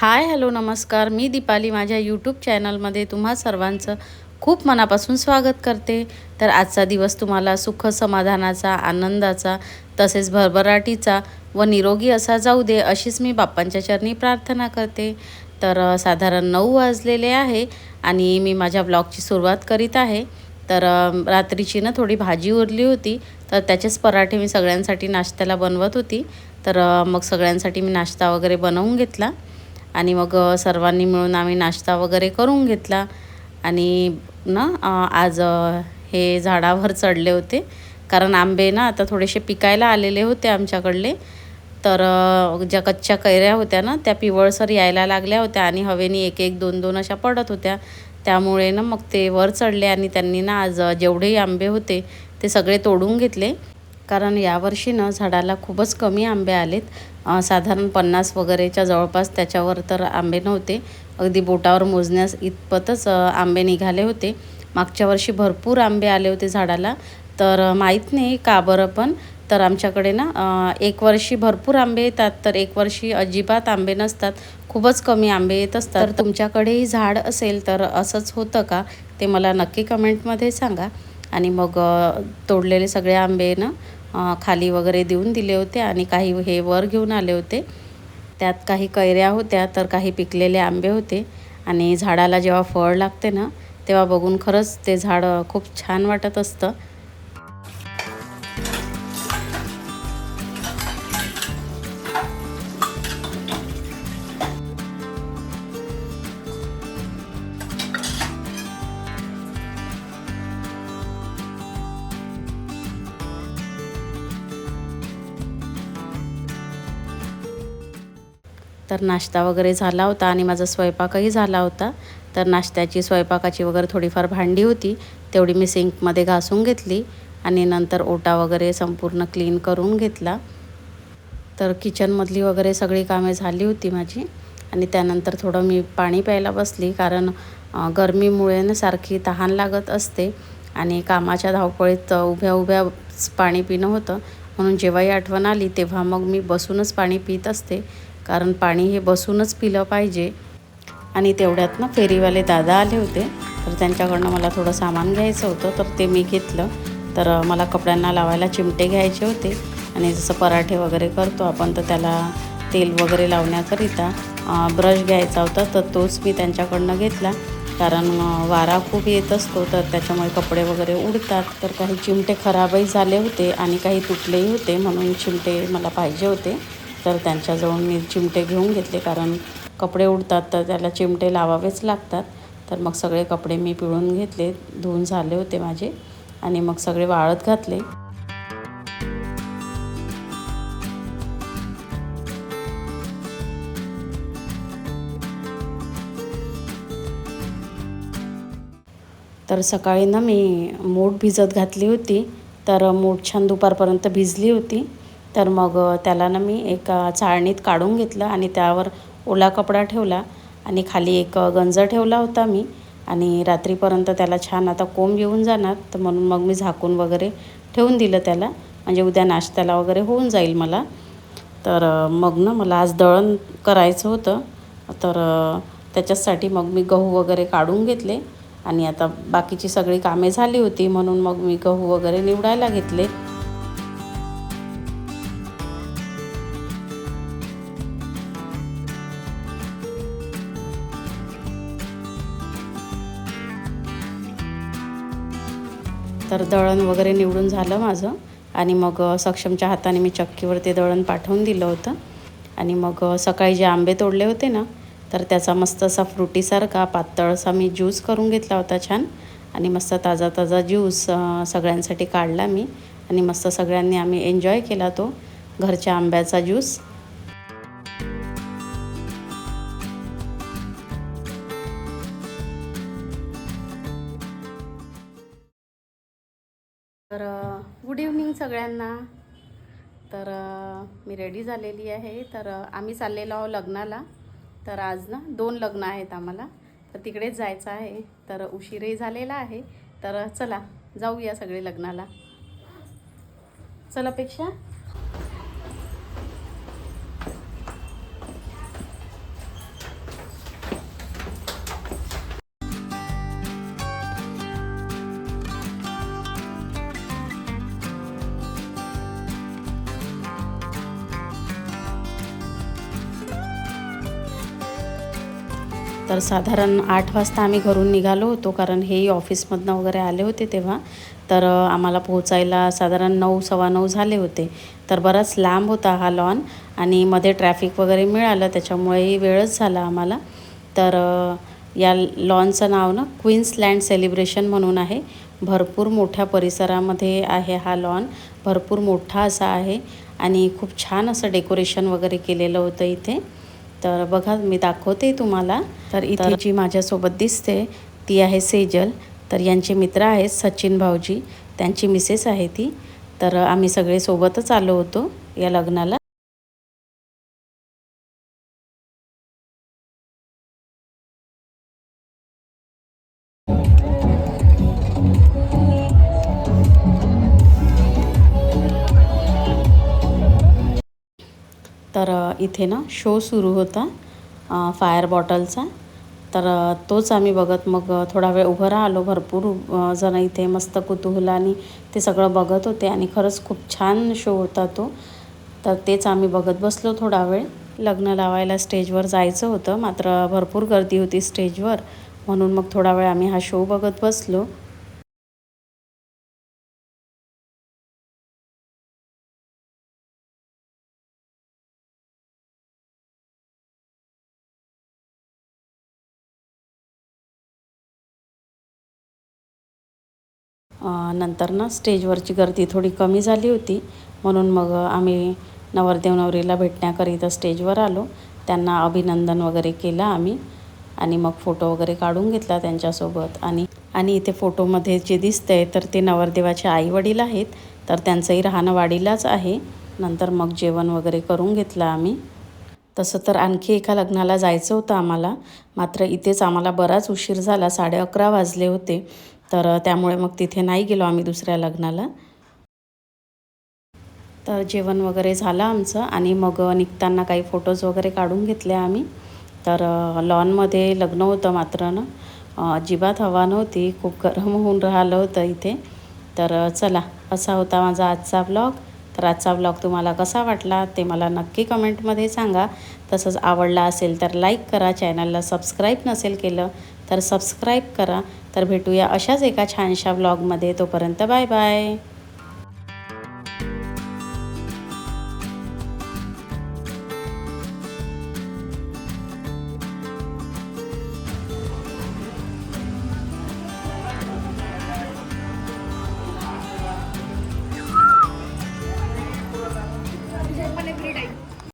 Hi hello नमस्कार. मी दीपाली. माझ्या YouTube चॅनलमध्ये तुम्हा सर्वांचं खूप मनापासून स्वागत करते. तर आजचा दिवस तुम्हाला सुख समाधानाचा आनंदाचा तसेच भरभराटीचा व निरोगी असा जाऊ दे अशीच मी बाप्पांच्या चरणी प्रार्थना करते. तर साधारण नऊ वाजलेले आहे आणि मी माझ्या ब्लॉगची सुरुवात करीत आहे. तर रात्रीची ना थोडी भाजी उरली होती. तर त्याचेच पराठे मी सगळ्यांसाठी नाश्त्याला बनवत होती. तर मग सगळ्यांसाठी मी नाश्ता वगैरे बनवून घेतला. आणि मग सर्वांनी मिळून आम्ही नाश्ता वगैरे करून घेतला. आणि ना आज हे झाडावर चढले होते. कारण आंबे ना आता थोडेसे पिकायला आलेले होते आमच्याकडले. तर ज्या कच्च्या कैऱ्या होत्या ना त्या पिवळसर यायला लागल्या होत्या आणि हवेनी एक एक दोन दोन अशा पडत होत्या. त्यामुळे ना मग ते वर चढले आणि त्यांनी ना आज जेवढेही आंबे होते ते सगळे तोडून घेतले. कारण यावर्षी ना झाडाला खूपच कमी आंबे आलेत. साधारण पन्नास वगैरेच्या जवळपास त्याच्यावर तर आंबे नव्हते. अगदी बोटावर मोजण्यास इतपतच आंबे निघाले होते. मागच्या वर्षी भरपूर आंबे आले होते झाडाला. तर माहीत नाही का बरं पण तर आमच्याकडे ना एक वर्षी भरपूर आंबे येतात. तर एक वर्षी अजिबात आंबे नसतात. खूपच कमी आंबे येत असतात. तर तुमच्याकडेही झाड असेल तर असंच होतं का? ते मला नक्की कमेंटमध्ये सांगा. आणि मग तोडलेले सगळे आंबे ना खाली वगैरे देऊन दिले होते आणि काही हे वर घेऊन आले होते. त्यात काही कैऱ्या होत्या तर काही पिकलेले आंबे होते. आणि झाडाला जेव्हा फळ लागते ना तेव्हा बघून खरंच ते झाड खूप छान वाटत असतं. तर नाश्ता वगैरे झाला होता आणि माझा स्वयंपाकही झाला होता. तर नाश्त्याची स्वयंपाकाची वगैरे थोडीफार भांडी होती. तेवढी मी सिंकमध्ये घासून घेतली आणि नंतर ओटा वगैरे संपूर्ण क्लीन करून घेतला. तर किचनमधली वगैरे सगळी कामे झाली होती माझी आणि त्यानंतर थोडं मी पाणी प्यायला बसली कारण गरमीमुळे ना सारखी तहान लागत असते आणि कामाच्या धावपळीत उभ्या उभ्या उभ्याच पाणी पिणं होतं. म्हणून जेव्हाही आठवण आली तेव्हा मग मी बसूनच पाणी पित असते. कारण पाणी हे बसूनच पिलं पाहिजे. आणि तेवढ्यात ना फेरीवाले दादा आले होते. तर त्यांच्याकडनं मला थोडं सामान घ्यायचं होतं तर ते मी घेतलं. तर मला कपड्यांना लावायला चिमटे घ्यायचे होते. आणि जसं पराठे वगैरे करतो आपण तर त्याला तेल वगैरे लावण्याकरिता ब्रश घ्यायचा होता तर तोच मी त्यांच्याकडनं घेतला. कारण वारा खूप येत असतो तर त्याच्यामुळे कपडे वगैरे उडतात. तर काही चिमटे खराबही झाले होते आणि काही तुटलेही होते म्हणून चिमटे मला पाहिजे होते. तर त्यांच्याजवळ मी चिमटे घेऊन घेतले कारण कपडे उडतात तर त्याला चिमटे लावावेच लागतात. तर मग सगळे कपडे मी पिळून घेतले धुवून झाले होते माझे आणि मग सगळे वाळत घातले. तर सकाळी ना मी मूठ भिजत घातली होती तर मूठ छान दुपारपर्यंत भिजली होती. तर मग त्याला ना मी एका चाळणीत काढून घेतलं आणि त्यावर ओला कपडा ठेवला आणि खाली एक गंज ठेवला होता मी आणि रात्रीपर्यंत त्याला छान आता कोंब येऊन जाणार तर म्हणून मग मी झाकून वगैरे ठेवून दिलं त्याला. म्हणजे उद्या नाश्त्याला वगैरे होऊन जाईल मला. तर मग ना मला आज दळण करायचं होतं. तर त्याच्यासाठी मग मी गहू वगैरे काढून घेतले आणि आता बाकीची सगळी कामे झाली होती म्हणून मग मी गहू वगैरे निवडायला घेतले. तर दळण वगैरे निवडून झालं माझं. आणि मग सक्षमच्या हाताने मी चक्कीवर ते दळण पाठवून दिलं होतं. आणि मग सकाळी जे आंबे तोडले होते ना तर त्याचा मस्त असा फ्रुटीसारखा पातळ असा मी ज्यूस करून घेतला होता छान. आणि मस्त ताजा ताजा ज्यूस सगळ्यांसाठी काढला मी. आणि मस्त सगळ्यांनी आम्ही एन्जॉय केला तो घरच्या आंब्याचा ज्यूस. तर गुड इव्हनिंग सगळ्यांना. तर मी रेडी झालेली आहे. तर आम्ही चाललेलो आहो लग्नाला. तर आज ना दोन लग्न आहेत आम्हाला. तर तिकडेच जायचं आहे. तर उशीरही झालेला आहे. तर चला जाऊया सगळे लग्नाला. चला अपेक्षा. तर साधारण आठ वाजता आम्ही घरून निघालो होतो कारण हेही ऑफिसमधनं वगैरे आले होते तेव्हा. तर आम्हाला पोहोचायला साधारण नऊ सव्वा नऊ झाले होते. तर बराच लांब होता हा लॉन आणि मध्ये ट्रॅफिक वगैरे मिळालं त्याच्यामुळेही वेळच झाला आम्हाला. तर या लॉनचं नाव ना क्वीन्स लँड सेलिब्रेशन म्हणून आहे. भरपूर मोठ्या परिसरामध्ये आहे हा लॉन. भरपूर मोठा असा आहे आणि खूप छान असं डेकोरेशन वगैरे केलेलं होतं इथे. तर बघा मी दाखवते तुम्हाला. तर इथे जी माझ्यासोबत दिसते ती आहे सेजल. तर यांचे मित्र आहेत सचिन भाऊजी. त्यांची मिसेस आहे ती. तर आम्ही सगळे सोबतच आलो होतो या लग्नाला. तर इथे ना शो सुरू होता फायर बॉटलचा. तर तोच आम्ही बघत मग थोडा वेळ उभं राहिलो भरपूर जण इथे मस्त कुतूहलाने ते सगळं बघत होते आणि खरंच खूप छान शो होता तो. तर तेच आम्ही बघत बसलो थोडा वेळ. लग्न लावायला स्टेजवर जायचं होतं मात्र भरपूर गर्दी होती स्टेजवर. म्हणून मग थोडा वेळ आम्ही हा शो बघत बसलो. नंतर ना स्टेजवरची गर्दी थोडी कमी झाली होती. म्हणून मग आम्ही नवरदेव नवरीला भेटण्याकरिता स्टेजवर आलो. त्यांना अभिनंदन वगैरे केलं आम्ही आणि मग फोटो वगैरे काढून घेतला त्यांच्यासोबत. आणि आणि इथे फोटोमध्ये जे दिसतंय तर ते नवरदेवाचे आईवडील आहेत. तर त्यांचंही राहणं वाडीलाच आहे. नंतर मग जेवण वगैरे करून घेतलं आम्ही. तसं तर आणखी एका लग्नाला जायचं होतं आम्हाला. मात्र इथेच आम्हाला बराच उशीर झाला. साडे अकरा वाजले होते. तर त्यामुळे मग तिथे नाही गेलो आम्ही दुसऱ्या लग्नाला. तर जेवण वगैरे झालं आमचं आणि मग निघताना काही फोटोज वगैरे काढून घेतले आम्ही. तर लॉनमध्ये लग्न होतं मात्र ना. अजिबात हवा नव्हती खूप गरम होऊन राहिलं होतं इथे. तर चला असा होता माझा आजचा ब्लॉग तर आजचा ब्लॉग तुम्हाला कसा वाटला ते मला नक्की कमेंटमध्ये सांगा. तसंच आवडला असेल तर लाईक करा चॅनलला सबस्क्राईब नसेल केलं तर सबस्क्राईब करा. तर भेटूया अशाच एका छानशा ब्लॉगमध्ये तोपर्यंत बाय बाय